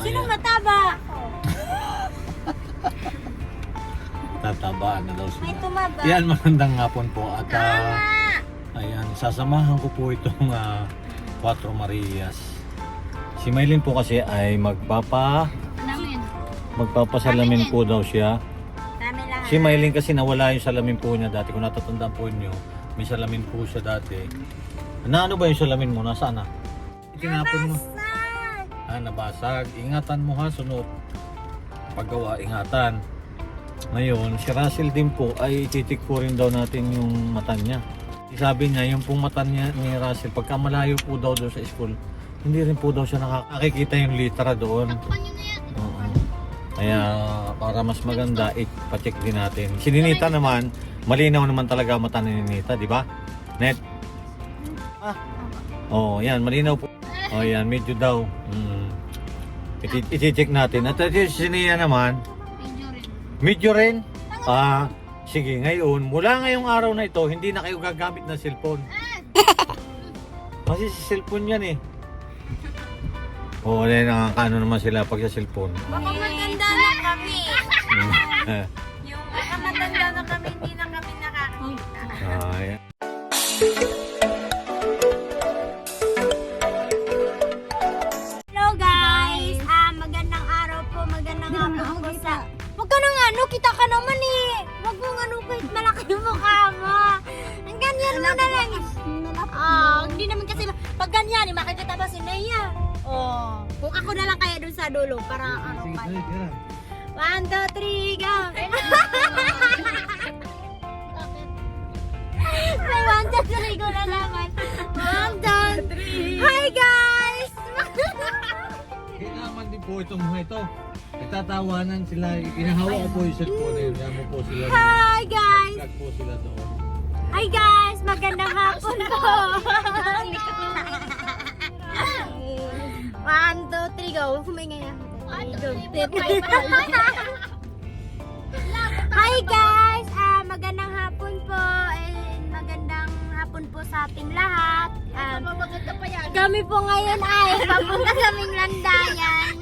Sino mataba? Tatabaan na daw May sila. tumaba. Yan, magandang hapon po. At ah, Tama. ayan, sasamahan ko po itong ah, Cuatro Marias. Si Maylin po kasi ay magpapa Namin. magpapasalamin po daw siya. Lahat. Si Maylin kasi nawala yung salamin po niya dati. Kung natatandaan po niyo, may salamin po siya dati. Na ano ba yung salamin mo? Nasaan na? Tinapon mo. Saan? Ah, nabasag. Ingatan mo ha, sunod. Paggawa, ingatan. Ngayon, si Russell din po ay ititik po rin daw natin yung mata niya. Sabi niya, yung pong mata niya ni Russell, pagka malayo po daw doon sa school, hindi rin po daw siya nakakakita yung litera doon. Oo. Kaya para mas maganda, ipacheck din natin. Si Ninita naman, malinaw naman talaga ang mata ni Ninita, di ba? Net? Ah. Oo, oh, yan, malinaw po. Oh, yan, medyo daw. Mm. Iti-check natin. At ito si Nia naman, medyo rin. Ah, sige, ngayon, mula ngayong araw na ito, hindi na kayo gagamit ng cellphone. Kasi sa cellphone yan eh. Oo, oh, nakakano naman sila pag sa cellphone. Baka maganda na kami. Mm. Yung baka matanda na kami, hindi na kami nakakita. Ah, pag ganyan, eh, makikita ba si Nea? Oh, kung ako na lang kaya dun sa dulo, para ano pa. One, two, three, go! May one, two, three, go na naman. One, two, three. Hi guys! Kailangan din po itong mga ito. Nagtatawanan sila. Inahawa ko po yung cellphone na yun. Kaya mo po sila. Hi guys! Nag po sila doon. Hi guys! Magandang hapon po! One, two, three, go! Humingay ako. Hi guys! Ah, magandang hapon po and magandang hapon po sa ating lahat. Um, kami po ngayon ay papunta kaming landayan.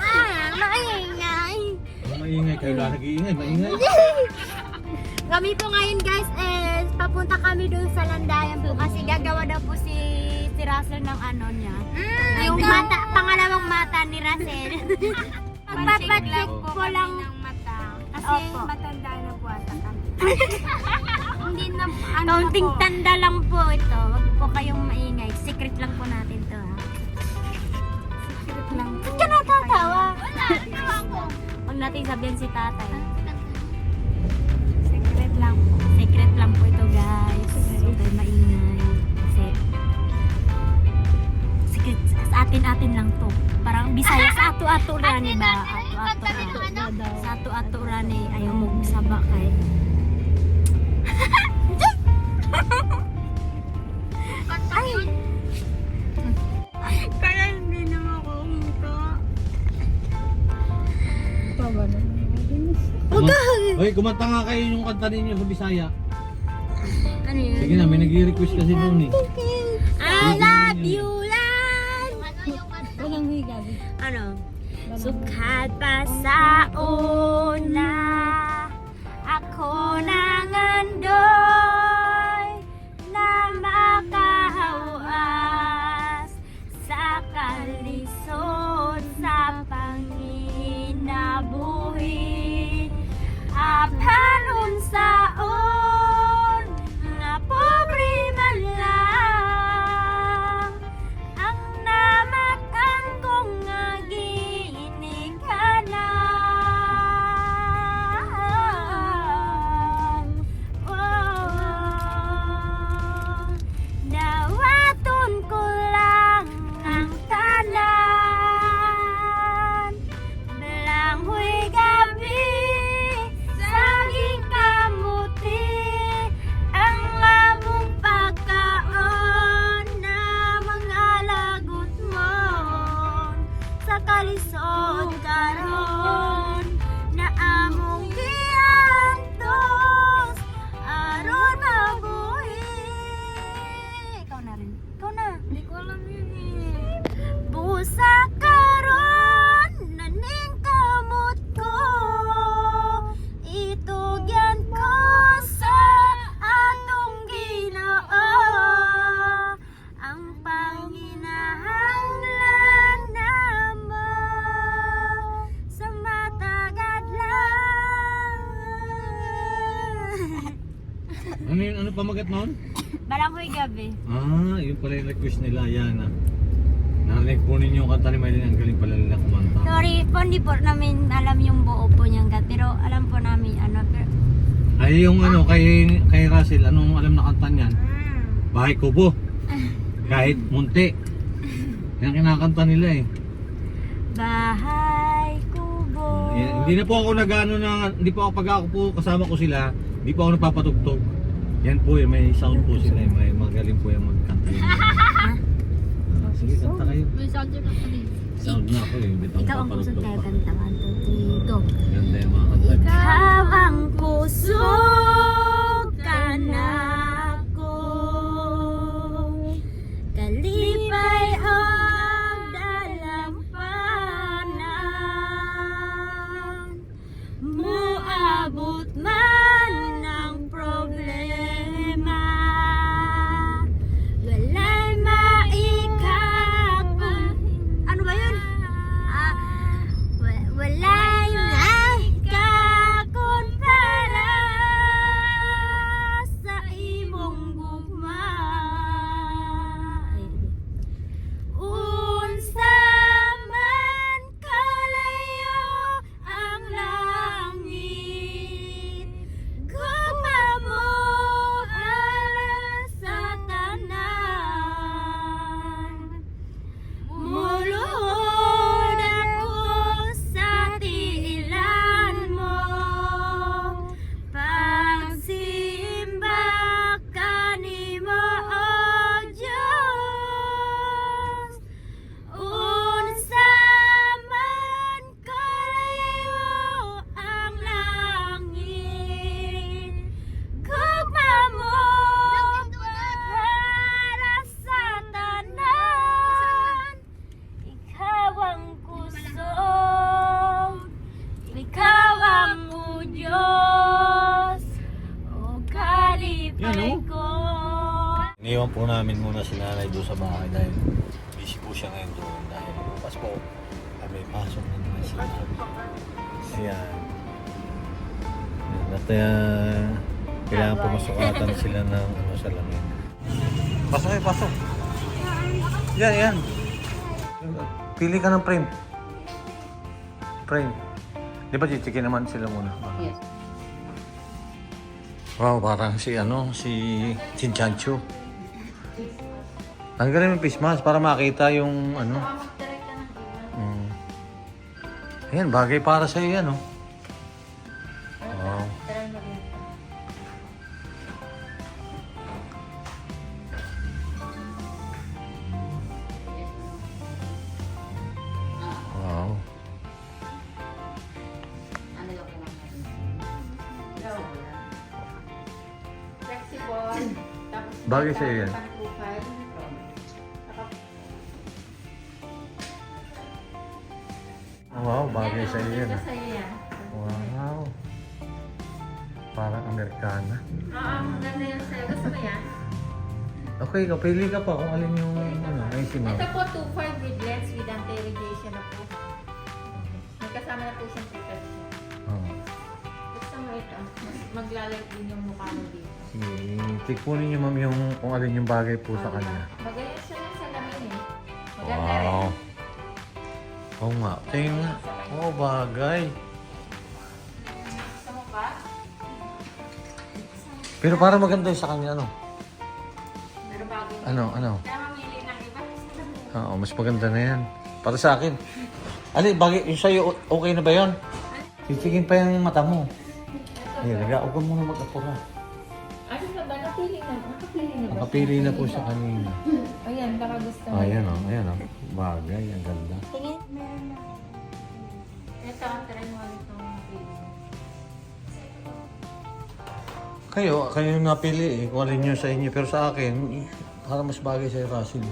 Ah, maingay. Oh, maingay kayo lang. Nag-iingay. Maingay. Kami po ngayon guys is papunta Russell ng ano niya. yung mata, pangalawang mata ni Russell. Magpapacheck po lang ng mata. Kasi matanda na po ata kami. Hindi na ano Counting tanda lang po ito. Wag po kayong maingay. Secret lang po natin to ha. Secret lang po. Ba't ka natatawa? Wala, ako. Huwag natin sabihan si tatay. Secret lang po. Secret lang po ito guys. Huwag tayo maingay. Atin-atin lang to. Parang bisaya sa ato-ato rani ba? Ato-ato rani. Sa ato-ato rani. Ayaw mo saba kay. Ay! Kaya hindi naman ako huminto. Huwag ka! Hoy, kumanta nga kayo yung kanta ninyo sa Bisaya. Ano yun? Sige na, may nag-request kasi noon eh. I love you, สุขาปัสสาโอนาอโคนาเงินโด yung ano pamagat noon? Balanghoy gabi. Ah, yun pala yung request nila, yan ah. Narinig po ninyo yung kanta ni Maylin, ang galing pala nila kumanta. Sorry po, hindi po namin alam yung buo po niyang gat. Pero alam po namin ano. Pero, Ay, yung ano, kay, kay Russell, anong alam na kanta niyan? Bahay Kubo. Kahit munti. Yan kinakanta nila eh. Bahay kubo. Yan, hindi na po ako nagano na, hindi po ako pag ako po kasama ko sila, hindi po ako nagpapatugtog. Yan po eh, may sound po sila eh, may magaling po yung magkanta yun. Ah, Sige, kanta kayo. May subject ako rin. Sound na ako eh, bitaw Ikaw ang papatugtog tayo kanta. One, two, three, go. Ganda yung mga kanta. Ikaw ang puso ka ko Pasok eh, pasok. Yan, yan. Pili ka ng frame. Frame. Di ba chichikin naman sila muna? Yes. Wow, parang si ano, si Chinchancho. Ang galing ng face mask para makita yung ano. Mm. Ayan, bagay para sa iyo yan, oh. Bagay sa'yo yan. Wow, bagay sa iyo yan. Ah. yan. Wow. Parang Amerikana. Oo, maganda yan sa'yo. Gusto mo yan? Okay, ikaw, pili ka pa kung alin yung ano, may simaw. Ito po 2.5 with lens with anti-radiation na po. May kasama na po siyang protection. Oh. Gusto mo ito? Mas maglalag din yung mukha mo dito. Check po ninyo ma'am yung kung alin yung bagay po sa kanya. Magaling siya yung salamin eh. Maganda rin. Wow. Oo nga. Tingin nga. Oo, bagay. Gusto mo ba? Pero para maganda yung sa kanya, ano? Pero bago. Ano, ano? Kaya mamili ng iba. Oo, mas maganda na yan. Para sa akin. Ali, bagay, yung sa'yo, okay na ba yun? Chichikin pa yung mata mo. Huwag ka muna mag-apura. Ano Nakapili na ba? Nakapili na po siya kanina. Ayan, baka gusto mo. Ayan o, ayan o. Bagay, ang ganda. Tingin, meron na. Ito, ang try mo ulit ng. Kayo, kayo yung napili eh, kung alin nyo sa inyo. Pero sa akin, para mas bagay sa Russell.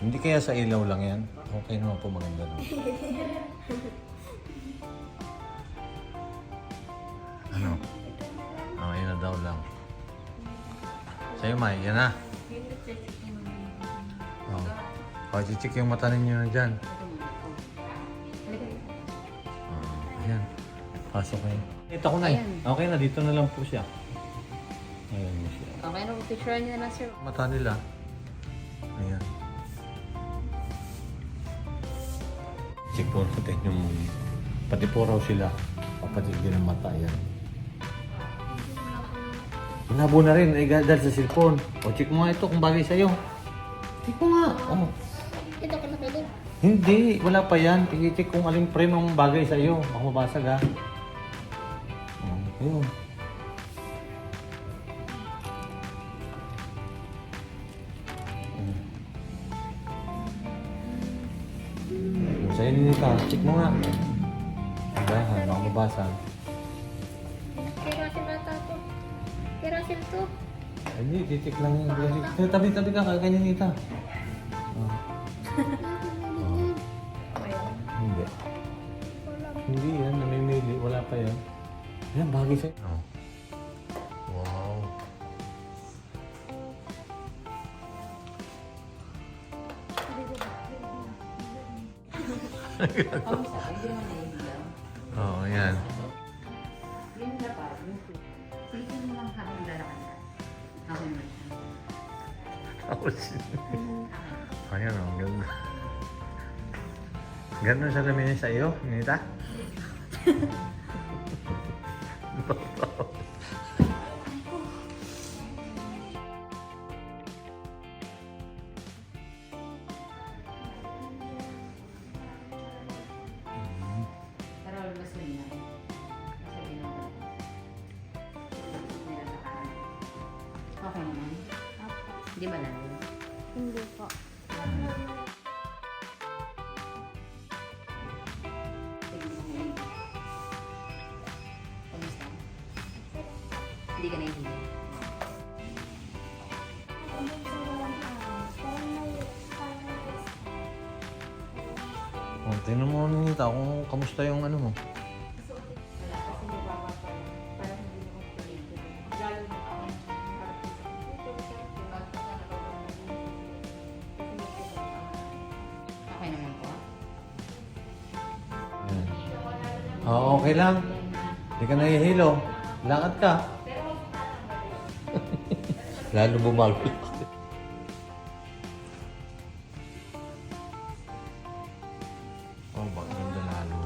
Hindi kaya sa ilaw lang yan. Okay naman po maganda naman. Sa'yo, May, yan na. Oh. Oh, chichik yung mata ninyo na dyan. Oh, ayan. Pasok kayo. Ito ko na eh. Okay na, dito na lang po siya. Ayan mo siya. Okay, no, picture niyo na sir. Mata nila. Ayan. Check po natin yung pati po raw sila. Kapatid din ang mata yan. Malabo na rin, eh, dahil sa cellphone. O, check mo nga ito kung bagay sa'yo. Check mo nga. Oh. Ito ka na pwede. Hindi, wala pa yan. Tingin-check kung aling frame ang bagay sa'yo. Baka mabasag ha. Oh, yun. Mm. Sa'yo nito. Check mo nga. Dahan, baka mabasag. Kirasin to. Ay, Hindi, titik lang yun. Kasi tabi-tabi ka, ganyan nita. Oh. Oh. Hindi. Hindi yan, namimili. Wala pa yan. Yan, bagay sa'yo. Oh. Wow. Oo, oh, yan. ayan o, ganda. Ganda sa lamin sa iyo, Nita? Hindi ka nahihiya. Oh, tingnan mo, Nita, kung kamusta yung ano mo. Okay naman po. Ayan. Oo, okay lang. Hindi ka nahihilo. Lakad ka. Lalo bumalo. oh, bakit ganda lalo?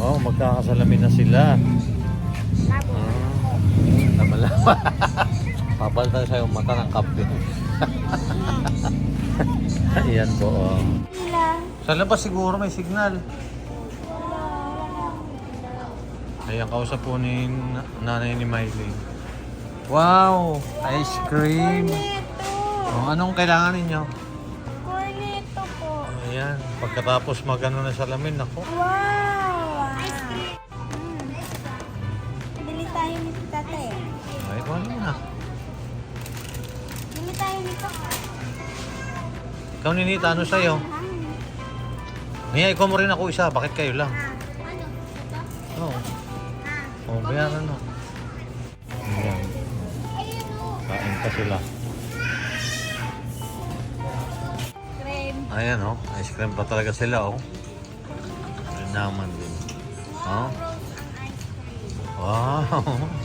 Oh, magkakasalamin na sila. Lama-lama. Papalitan yung mata ng kapte. Ayan po. Oh. Sa labas siguro may signal. Ayan, kausap po ni na- nanay ni Miley. Wow! Ice cream! Oh, anong kailangan ninyo? Cornetto po. Ayan, pagkatapos magano na salamin, ako. Wow! Ice cream. Bili tayo nito tate. Ano na. Bili tayo nito. Ikaw ninita, ano sa'yo? Niya, ikaw mo rin ako isa. Bakit kayo lang? Ano? Ito? Oo. Oh, bayaran mo. Ayan. Kain pa sila. Ayan oh, ice cream pa talaga sila oh. Ano naman din. Oh. Wow.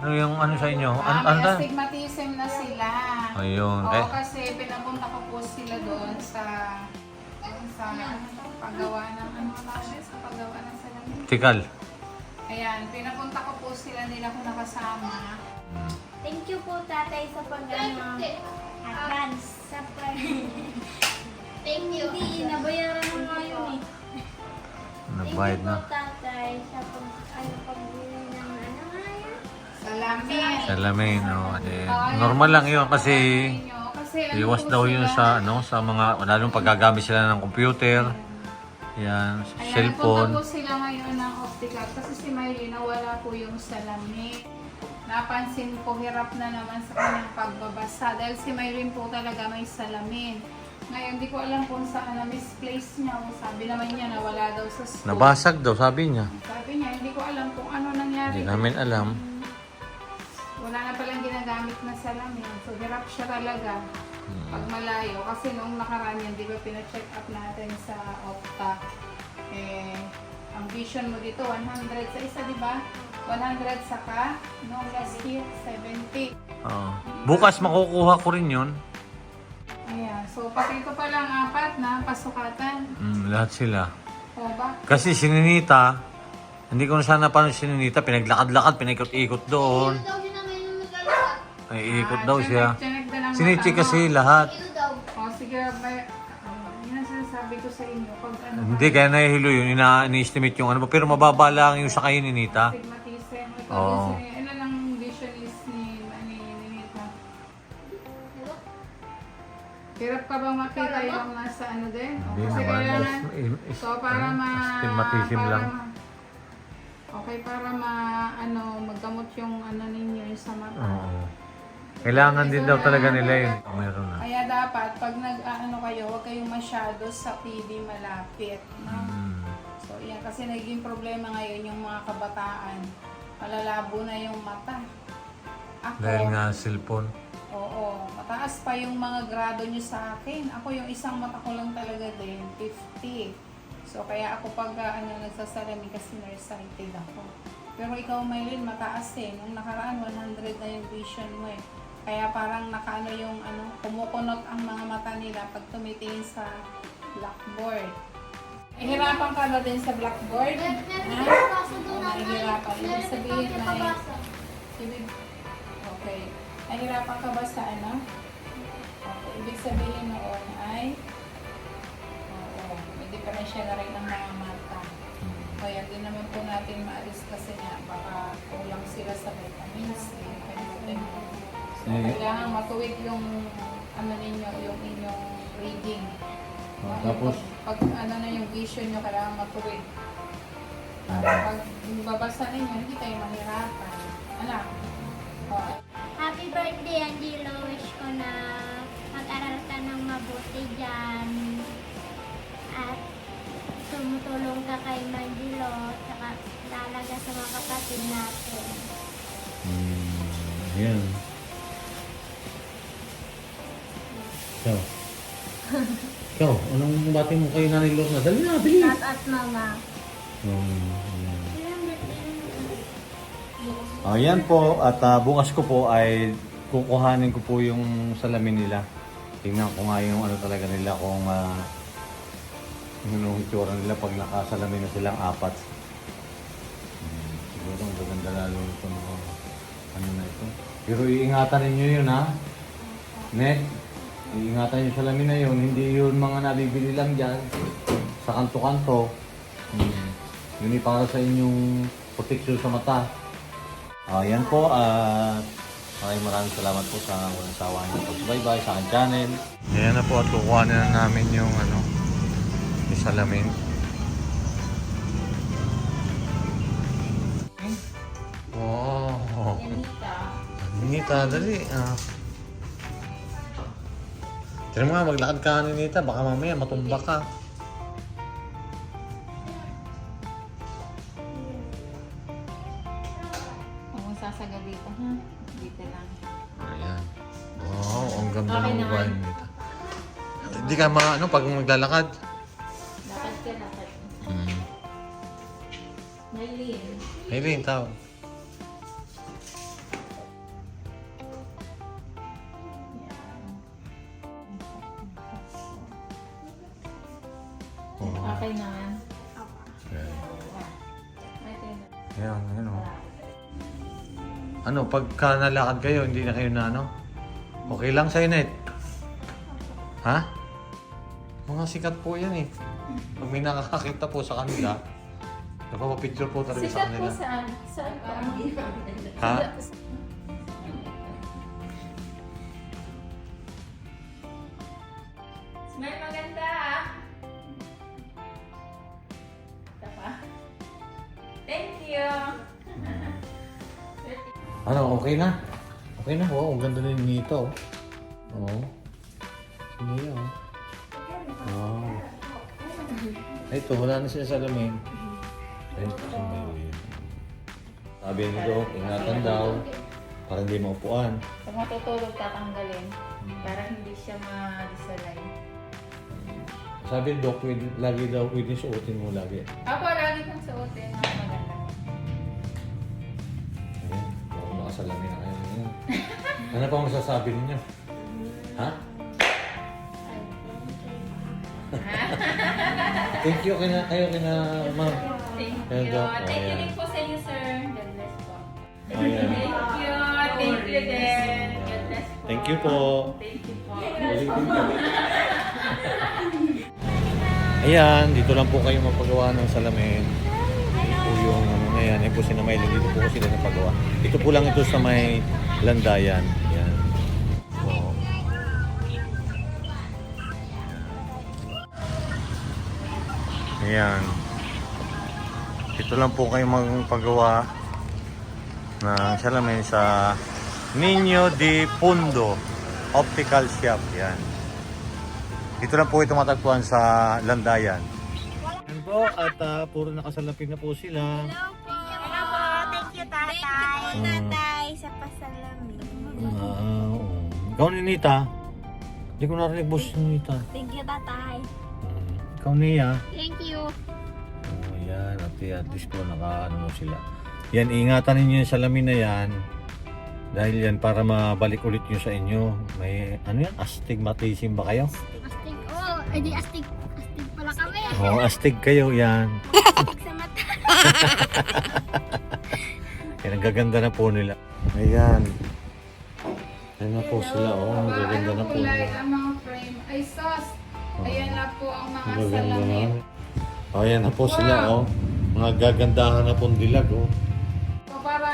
Ano yung ano sa inyo? An Ah, ano may ta? astigmatism na sila. Ayun. Oo, Eh, kasi pinapunta ko po sila doon sa doon sa paggawa ng ano tawag sa paggawa ng salamin. tikal. Ayan, pinapunta ko po sila nila ko nakasama. Thank you po tatay sa pag ano, advance sa pag Thank you. Hindi, nabayaran mo nga yun eh. Nabayad na. Thank you po tatay sa pag ano pagbili Salamin. Salamin, oh. Eh, Oo, ayan, normal lang yun kasi iwas daw yun sa ano sa mga lalong paggagamit sila ng computer. Yan, Ayan, cellphone. po sila ngayon ng optical kasi si Miley nawala po yung salamin. Napansin ko hirap na naman sa kanyang pagbabasa dahil si Mylene po talaga may salamin. Ngayon, di ko alam kung saan na misplace niya. Sabi naman niya na wala daw sa school. Nabasag daw, sabi niya. Sabi niya, hindi ko alam kung ano nangyari. Hindi namin alam. Wala na palang ginagamit na salamin. So, hirap siya talaga pag malayo. Kasi noong nakaraan yan, di ba pina-check up natin sa Opta. Eh, ang vision mo dito, 100 sa isa, di ba? 100 saka, no, last year, 70. Oo. Bukas makukuha ko rin yun. Ayan. So, pati ito palang apat na pasukatan. Mm, lahat sila. O ba? Kasi si Ninita, hindi ko na sana paano si Ninita, pinaglakad-lakad, pinaikot-ikot doon. Ay, ikot daw siya. Sinichi kasi lahat. O, sige, may, uh, yun ang sinasabi ko sa inyo. Pag ano, Hindi, kaya nahihilo yun. Ina- Ini-estimate yung ano. Pero mababa lang yung sa kayo ni Nita. Stigmatism. Ito Oo. din si, ano lang vision is ni, ni, ni Nita. Hirap ka bang makita yung nasa ano din? O, Hindi Kasi naman. kailangan, Is- is- so para ma... Astigmatism para lang. ma- okay, para ma, ano, maggamot yung ano ninyo yung sa mata. Oo. Kailangan din daw talaga nila yun. Meron na. Kaya dapat, pag nag, ano kayo, huwag kayong masyado sa TV malapit. No? Mm. So, yan. Kasi naging problema ngayon yung mga kabataan. Malalabo na yung mata. Ako, Dahil nga cellphone. oo, mataas pa yung mga grado nyo sa akin. Ako yung isang mata ko lang talaga din, 50. So, kaya ako pag ah, ano, nagsasalamin kasi nearsighted ako. Pero ikaw, Maylin, mataas eh. Nung nakaraan, 100 na yung vision mo eh. Kaya parang nakaano yung ano, kumukunot ang mga mata nila pag tumitingin sa blackboard. Ihirapan ka ba din sa blackboard? Ha? Nahihirapan. Ibig sabihin na Ibig, okay. Nahirapan ka ba sa ano? Okay. Ibig sabihin noon ay Oo. May diferensya na rin ng mga mata. Kaya din naman po natin maalis kasi nga baka kulang sila sa vitamins. Eh, kalimutan mo. So, Eh. kailangan matuwid yung ano ninyo, yung inyong reading. Oh, Ano, tapos? pag, pag ano na yung vision nyo, kailangan matuwid. Para pag babasa ninyo, hindi kayo mahirapan. Anak, oh, Happy birthday, Angelo. Wish ko na mag-aral ka ng mabuti dyan. At tumutulong ka kay Angelo. Saka talaga sa mga kapatid natin. Mm, yan. Ikaw. Ikaw, anong bati mo kay Nanay Lorna? Dali na, dali. At at mama. Um, Ayan po, at ah, bukas ko po ay kukuhanin ko po yung salamin nila. Tingnan ko nga yung ano talaga nila kung uh, yung itsura nila pag nakasalamin na silang apat. Hmm, siguro ang gaganda lalo ito mga ano na ito. Pero iingatan ninyo yun ha. Net, iingatan yung salamin na yun. Hindi yun mga nabibili lang dyan sa kanto-kanto. Hmm. Yun yung para sa inyong protection sa mata. Ah, yan po at maraming maraming salamat po sa walang sawa. Bye bye sa aking channel. Yan na po at kukuha na namin yung ano, yung salamin. Wow. Yanita. Nita, dali. Ah. Tira mo nga, maglakad ka ni Nita. Baka mamaya matumba ka. Huwag mong sasaga dito, ha? Dito lang. Ayan. Wow, ang ganda Okay ng naman. buhay ni Nita. Hindi ka ma, ano, pag maglalakad. Lakad ka, lakad. Hmm. Maylin. May rin, tao. Ano, pagka nalakad kayo, hindi na kayo na ano? Okay lang sa'yo, Net? Ha? Mga sikat po yan eh. Pag may nakakakita po sa kanila, nagpapapicture po talaga sa Sikat po kanila. saan? Saan po? Ha? Din nito. Oo. Oh. Oh. Ito, wala na siya sa. Ayun, kasi may... Sabi ni Doc, ingatan daw. Para hindi maupuan. Pag matutulog, tatanggalin. Para hindi siya ma-disalay. Sabi ni Doc, pwede, lagi daw, pwede suotin mo lagi. Ako, lagi kong suotin. Mas maganda. Ayan, baka makasalamin na kayo. Ano pa ang masasabi ninyo? Ha? Thank you kina, kayo kina ma'am. Thank you. Thank you din po sa inyo, sir. God bless po. Thank you. Thank you din. God bless po. Thank you po. Thank you po. Ayan, dito lang po kayo mapagawa ng salamin. Ito po yung ano na yan. Ito po si Namayli. Dito po sila napagawa. Ito po lang ito sa may landayan. Ayan. Ito lang po kayo magpagawa ng salamin sa Nino de Pundo Optical Shop. Yan. Dito lang po ito matagpuan sa Landayan. Yan po at ah, puro nakasalapin na po sila. Hello po. Hello po. Thank you, tatay. you, tatay, sa pasalamin. Oo. Ikaw ni Nita. Hindi ko narinig boss ni Nita. Thank you, tatay. Ikaw niya. Thank you. Oh, yan. At, at least po naka ano mo sila. Yan, ingatan ninyo yung salamin na yan. Dahil yan para mabalik ulit nyo sa inyo. May ano yan? Astigmatism ba kayo? Astig. Oh, edi astig. Astig pala kami. Oo, oh, astig kayo yan. Astig sa mata. Yan, ang gaganda na po nila. Ayan. Ayan na po sila, oh. Ang gaganda na po kulay nila. ang mga frame. Ay, sus! Ayan na po ang mga Ang gaganda na. salamin. Oh, ayan na po sila, oh. Mga gagandahan na pong dilag, oh. So, para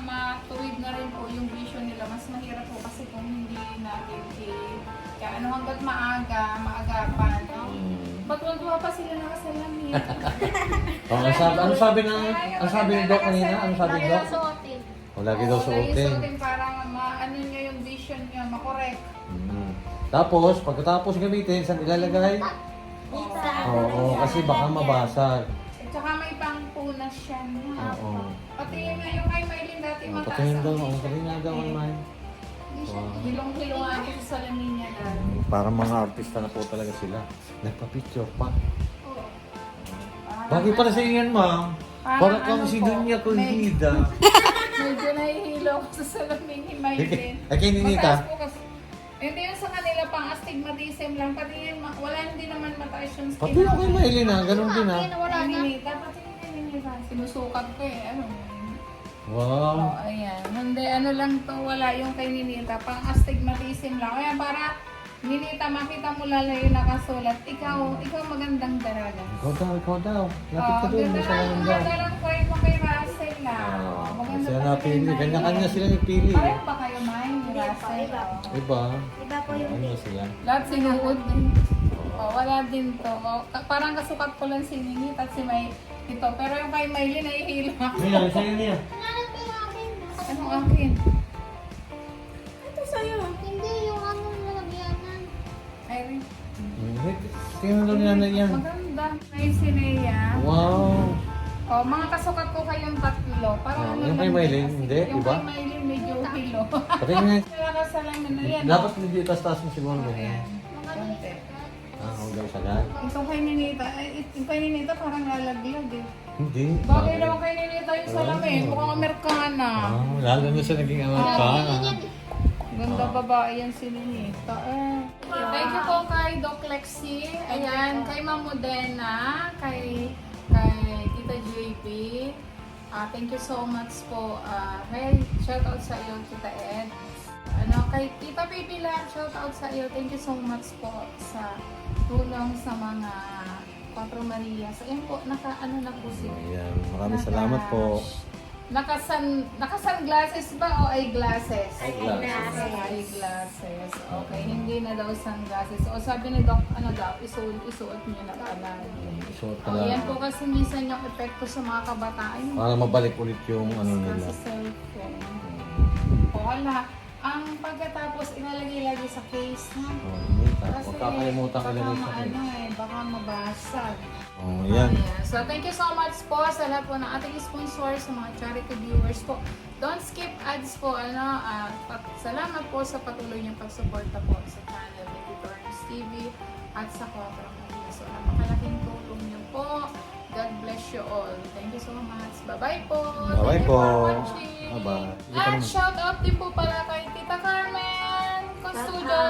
matuwid na rin po yung vision nila, mas mahirap po kasi kung hindi natin i- kaya ano hanggat maaga, maagapan, no? Hmm. Ba't wag pa sila nakasalamin? Oh, ang sabi, ano sabi ng, ang sabi ni Doc kanina? Ano sabi ni Doc? Suotin. Oh, lagi daw suotin. suotin para maano nyo yung vision nyo, makorek. Mm. Tapos, pagkatapos gamitin, saan ilalagay? Oo, kasi baka mabasag. At saka may pangpunas siya niya. Oo. Pati yung kay Maylin dati Oh, mataas patingin daw, ang patingin nga daw, siya, Wow. hilong-hilongan ko sa salamin niya dati. Parang mga artista na po talaga sila. Nagpa-picture pa. Oo. Bagay para sa inyo yan, ma'am. Parang Para kang ano si Dunya Colhida. Medyo nahihilo ako sa salamin ni Maylin. Ay, kay Ninita? Mataas po kasi. Hindi yung sa kanila pang astigmatism lang. Pati yun, ma- wala hindi naman mataas yung skin. Pati ako kay Maylin ha, ganun din ha. Wala ni Ninita, pati ni Ninita. Sinusukat ko eh. Ano yun? Wow. Oh, ayan. Hindi, ano lang to, wala yung kay Ninita. Pang astigmatism lang. Kaya para Ninita, makita mo lalo yung nakasulat. Ikaw, ikaw magandang daraga. Ikaw daw, ikaw daw. Lapit ka doon, ganda sa lang, daw. ganda lang po mo kay Russell lang. Ah, Oh, maganda Sila talaga napili. yung Kanya-kanya sila nagpili. Pareho ba kayo, May? Ni Russell? iba. Oh. Iba. Iba po yung Ano sila? Lahat sinuod din. Oh, wala din to. Oh, parang kasukat ko lang si Ninit at si May ito. Pero yung kay Maylin ay hilo ako. Niya, sa'yo niya. Anong akin? Ito sa'yo. Hindi, yung ano nalagyanan. Irene. Tingnan daw niya na yan. Maganda. May sineya. Wow. Oh, mga kasukat ko kayong tatlo. Para Oh, ano yung lang kay Maylin, kasi hindi, Yung iba? kay Maylin medyo hilo. Patingin nga. Kaya sa lang na yan. Dapat hindi tas-tas mo siguro Oh, ganyan. ayan. Konti. Ah, huwag daw sagad. Ito kay Ninita, eh, ito kay Ninita parang lalaglag eh. Hindi. Bagay naman kay Ninita yung salamin, mukhang Amerikana. Ah, lalo na siya naging Amerikana. Ganda Ah. babae yan si Ninita eh. Thank you po kay Doc Lexi, ayan, kay Ma'am Modena, kay, kay Tita JP. Ah, thank you so much po. Ah, hey, shout out sa iyo, Tita Ed. Ano, kay Tita Baby Lab, shout out sa iyo. Thank you so much po sa tulong sa mga Quatro Maria. So, yun po, naka, ano na po sila. Ayan, maraming salamat po. Nakasan, nakasan glasses ba o ay glasses? Eyeglasses. Eyeglasses. Okay, hindi na daw sunglasses. O sabi ni Doc, ano daw, isuot, isuot niyo na pala. Ka O, yan po kasi minsan yung epekto sa mga kabataan. Para mabalik ulit yung ano nila. Sa cellphone. Wala. Ang pagkatapos, ilalagay lagi sa case, ha? Oh, Nita, Kasi huwag kakalimutan ka baka sa maano case. eh, baka mabasag. Oh, yan. Ayan. So, thank you so much po sa lahat po ng ating sponsors, sa mga charity viewers po. Don't skip ads po. Ano, ah, pat- salamat po sa patuloy niyong pagsuporta po sa channel ni Returns TV at sa Quattro Maria. So, napakalaking tulong niyo po. God bless you all. Thank you so much. Bye-bye po. Bye-bye Thank you po. for watching. Bye-bye. At shout out din po pala kay Costudo.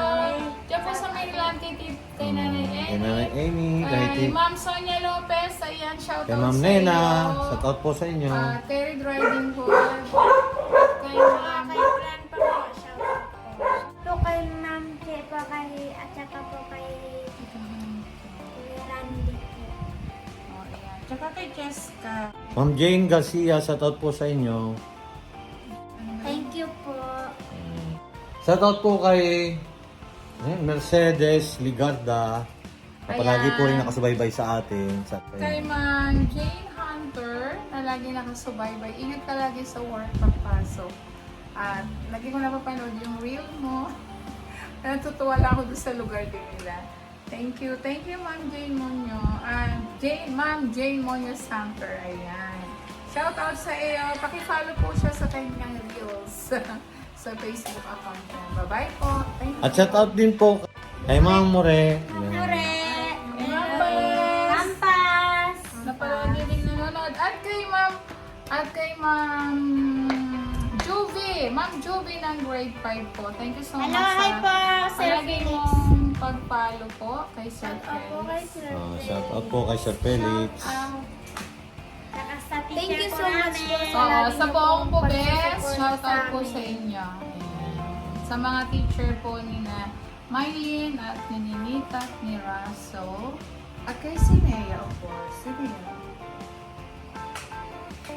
Diyan po sa Maryland kay, Tit- kay Nanay Kay Amy. Nanay Amy, kay, Kay Ma'am Sonia Lopez, ayan, shout kay Ma'am Nena. Shout out po sa inyo. Ah, Terry Driving po. Kay Ma'am. Kay Fran pa po, shout out po. Po kay Ma'am Chepa, kay, at saka po kay Kuya Randy po. Oh, ayan. Tsaka kay Jessica. Ma'am Jane Garcia, shout out po sa inyo. Shout out po kay eh, Mercedes Ligarda. Na palagi po rin nakasubaybay sa atin. Sa Kay Ma'am Jane Hunter, na lagi nakasubaybay. Ingat ka lagi sa work pagpasok. At lagi ko napapanood yung reel mo. Natutuwa lang ako doon sa lugar din nila. Thank you. Thank you, Ma'am Jane Monyo. And Jane, Ma'am Jane Monyo Sanker. Ayan. Shout out sa iyo. Pakifollow po siya sa kanyang reels. sa Facebook account niya. Bye-bye po. Thank you. At shout out din po kay Ma'am More. Nure! Mampas! Ampas! Napanood niyo din nanonood. At kay Ma'am, at kay Ma'am Juvie. Ma'am Juvie ng grade 5 po. Thank you so Hello, much hi po, Sir palagi Felix. mong pagpalo po kay Sir Shout out po kay Felix. Sir Felix. shout out po kay Sir Felix. out. Sa Thank teacher you po so much po sa Oo, sa niyo buong po best, pagsusuporta shout out po amin. sa inyo. Ayan. Sa mga teacher po ni na Mylene at ni Ninita at ni Raso. At kay Sinea, of course. Sinea.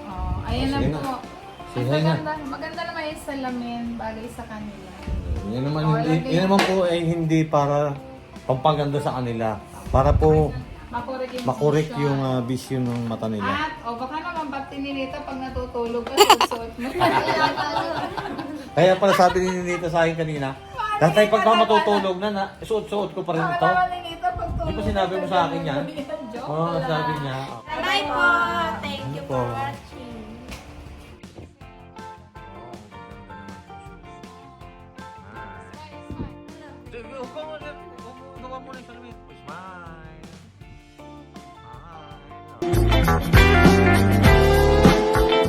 Oh, ayan Oh, na sige na. po. Sige na. maganda, maganda naman yung salamin bagay sa kanila. Yan naman, Oh, hindi, yan naman po ay hindi para pampaganda sa kanila. Para po Makorek yung makorek vision. yung uh, vision ng mata nila. At, o baka naman ba't tininita pag natutulog ka, mo. Kaya pala sabi ni Ninita sa akin kanina, Tatay, pag ba matutulog na, na suot-suot ko pa rin ito. Baka naman ninita pag tulog. Di ba sinabi mo sa akin yan? Oo, lang. sabi niya. Bye po. Thank you Po. for watching.